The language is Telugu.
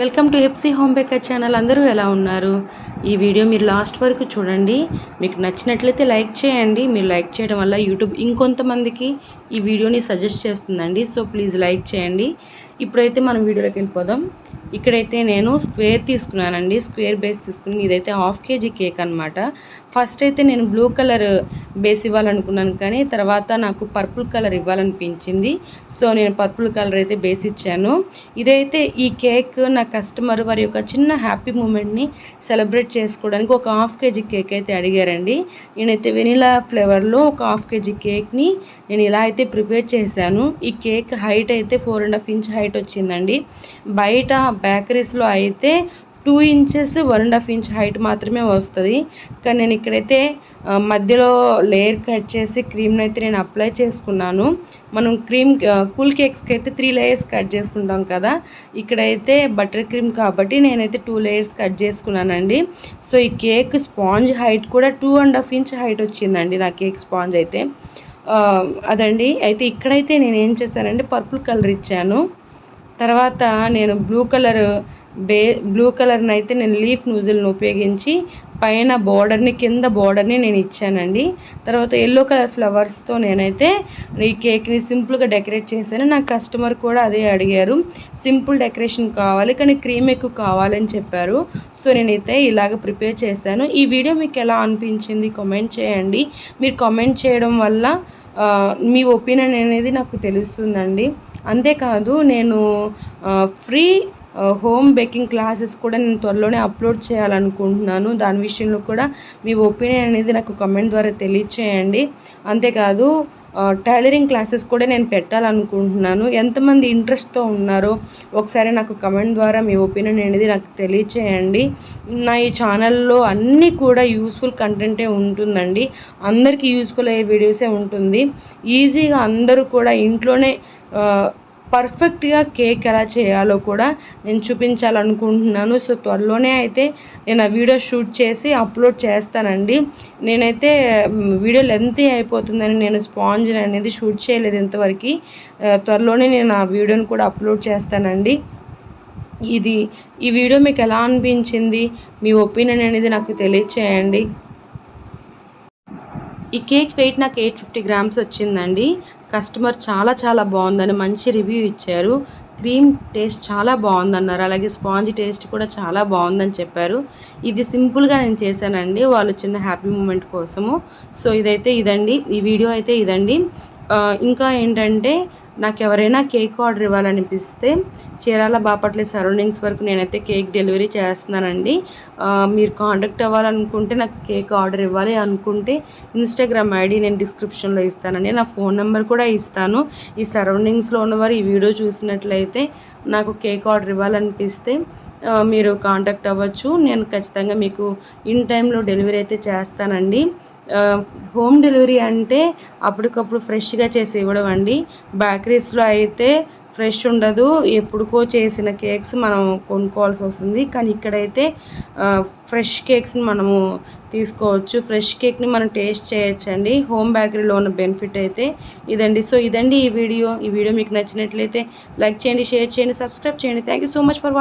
Welcome to Hepsi home baker channel. అందరూ ఎలా ఉన్నారు? ఈ వీడియో మీరు లాస్ట్ వరకు చూడండి. మీకు నచ్చినట్లయితే లైక్ చేయండి. మీరు లైక్ చేయడం వల్ల యూట్యూబ్ ఇంకొంతమందికి ఈ వీడియోని సజెస్ట్ చేస్తుందండి. సో ప్లీజ్ లైక్ చేయండి. ఇప్పుడైతే మనం వీడియోలోకి వెళ్ళిపోదాం. ఇక్కడైతే నేను స్క్వేర్ తీసుకున్నానండి స్క్వేర్ బేస్ తీసుకుని ఇదైతే హాఫ్ కేజీ కేక్ అనమాట ఫస్ట్ అయితే నేను బ్లూ కలర్ బేస్ ఇవ్వాలనుకున్నాను కానీ తర్వాత నాకు పర్పుల్ కలర్ ఇవ్వాలనిపించింది. సో నేను పర్పుల్ కలర్ అయితే బేస్ ఇచ్చాను. ఇదైతే ఈ కేక్ నా కస్టమర్ వారి యొక్క చిన్న హ్యాపీ మూమెంట్ని సెలబ్రేట్ చేసుకోవడానికి ఒక హాఫ్ కేజీ కేక్ అయితే అడిగారండి. నేనైతే వెనీలా ఫ్లేవర్లో ఒక హాఫ్ కేజీ కేక్ని నేను ఇలా అయితే ప్రిపేర్ చేశాను. ఈ కేక్ హైట్ అయితే four and half inch height వచ్చిందండి. బయట బేకరీస్లో అయితే two inches one and half inch height మాత్రమే వస్తుంది. కానీ నేను ఇక్కడైతే మధ్యలో లేయర్ కట్ చేసి క్రీమ్ని అయితే నేను అప్లై చేసుకున్నాను. మనం క్రీమ్ కూల్ కేక్స్కి అయితే త్రీ లేయర్స్ కట్ చేసుకుంటాం కదా. ఇక్కడైతే బటర్ క్రీమ్ కాబట్టి నేనైతే టూ లేయర్స్ కట్ చేసుకున్నానండి. సో ఈ కేక్ స్పాంజ్ హైట్ కూడా two and half inch height వచ్చిందండి నా కేక్ స్పాంజ్ అయితే. అదండి. అయితే ఇక్కడైతే నేను ఏం చేశానంటే పర్పుల్ కలర్ ఇచ్చాను. తర్వాత నేను బ్లూ కలర్ బే బ్లూ కలర్ని అయితే నేను లీఫ్ నూజిల్ని ఉపయోగించి పైన బోర్డర్ని కింద బోర్డర్ని నేను ఇచ్చానండి. తర్వాత ఎల్లో కలర్ ఫ్లవర్స్తో నేనైతే ఈ కేక్ని సింపుల్గా డెకరేట్ చేశాను. నా కస్టమర్ కూడా అదే అడిగారు. సింపుల్ డెకరేషన్ కావాలి కానీ క్రీమ్ ఎక్కువ కావాలని చెప్పారు. సో నేనైతే ఇలాగ ప్రిపేర్ చేశాను. ఈ వీడియో మీకు ఎలా అనిపించింది కామెంట్ చేయండి. మీరు కామెంట్ చేయడం వల్ల మీ ఒపీనియన్ అనేది నాకు తెలుస్తుందండి. అంతేకాదు నేను ఫ్రీ హోమ్ బేకింగ్ క్లాసెస్ కూడా నేను త్వరలోనే అప్లోడ్ చేయాలనుకుంటున్నాను. దాని విషయంలో కూడా మీ ఒపీనియన్ అనేది నాకు కమెంట్ ద్వారా తెలియచేయండి. అంతేకాదు టైలరింగ్ క్లాసెస్ కూడా నేను పెట్టాలనుకుంటున్నాను. ఎంతమంది ఇంట్రెస్ట్తో ఉన్నారో ఒకసారి నాకు కమెంట్ ద్వారా మీ ఒపీనియన్ అనేది నాకు తెలియచేయండి. నా ఈ ఛానల్లో అన్నీ కూడా యూస్ఫుల్ కంటెంటే ఉంటుందండి. అందరికీ యూస్ఫుల్ అయ్యే వీడియోసే ఉంటుంది. ఈజీగా అందరూ కూడా ఇంట్లోనే పర్ఫెక్ట్గా కేక్ ఎలా చేయాలో కూడా నేను చూపించాలనుకుంటున్నాను. సో త్వరలోనే అయితే నేను ఆ వీడియో షూట్ చేసి అప్లోడ్ చేస్తానండి. నేనైతే వీడియో లెంత్ అయిపోతుందని నేను స్పాంజ్ అనేది షూట్ చేయలేదు ఇంతవరకు. త్వరలోనే నేను ఆ వీడియోని కూడా అప్లోడ్ చేస్తానండి. ఇది ఈ వీడియో మీకు ఎలా అనిపించింది? మీ ఒపీనియన్ అనేది నాకు తెలియచేయండి. ఈ కేక్ వెయిట్ నాకు ఎయిట్ ఫిఫ్టీ గ్రామ్స్ వచ్చిందండి. కస్టమర్ చాలా చాలా బాగుందని మంచి రివ్యూ ఇచ్చారు. క్రీమ్ టేస్ట్ చాలా బాగుందన్నారు. అలాగే స్పాంజ్ టేస్ట్ కూడా చాలా బాగుందని చెప్పారు. ఇది సింపుల్గా నేను చేశానండి. వాళ్ళు చిన్న హ్యాపీ మూమెంట్ కోసము. సో ఇదైతే ఇదండి. ఈ వీడియో అయితే ఇదండి. ఇంకా ఏంటంటే నాకు ఎవరైనా కేక్ ఆర్డర్ ఇవ్వాలనిపిస్తే చీరాల బాపట్ల సరౌండింగ్స్ వరకు నేనైతే కేక్ డెలివరీ చేస్తున్నానండి. మీరు కాంటాక్ట్ అవ్వాలనుకుంటే నాకు కేక్ ఆర్డర్ ఇవ్వాలి అనుకుంటే ఇన్స్టాగ్రామ్ ఐడి నేను డిస్క్రిప్షన్లో ఇస్తానండి. నా ఫోన్ నెంబర్ కూడా ఇస్తాను. ఈ సరౌండింగ్స్లో ఉన్నవారు ఈ వీడియో చూసినట్లయితే నాకు కేక్ ఆర్డర్ ఇవ్వాలనిపిస్తే మీరు కాంటాక్ట్ అవ్వచ్చు. నేను ఖచ్చితంగా మీకు ఇన్ టైంలో డెలివరీ అయితే చేస్తానండి. హోమ్ డెలివరీ అంటే అప్పటికప్పుడు ఫ్రెష్గా చేసి ఇవ్వడం అండి. బేకరీస్లో అయితే ఫ్రెష్ ఉండదు. ఎప్పుడుకో చేసిన కేక్స్ మనం కొనుక్కోవాల్సి వస్తుంది. కానీ ఇక్కడైతే ఫ్రెష్ కేక్స్ని మనము తీసుకోవచ్చు. ఫ్రెష్ కేక్ని మనం టేస్ట్ చేయొచ్చండి. హోమ్ బేకరీలో ఉన్న బెనిఫిట్ అయితే ఇదండి. సో ఇదండి ఈ వీడియో. ఈ వీడియో మీకు నచ్చినట్లయితే లైక్ చేయండి షేర్ చేయండి సబ్స్క్రైబ్ చేయండి. Thank you so much for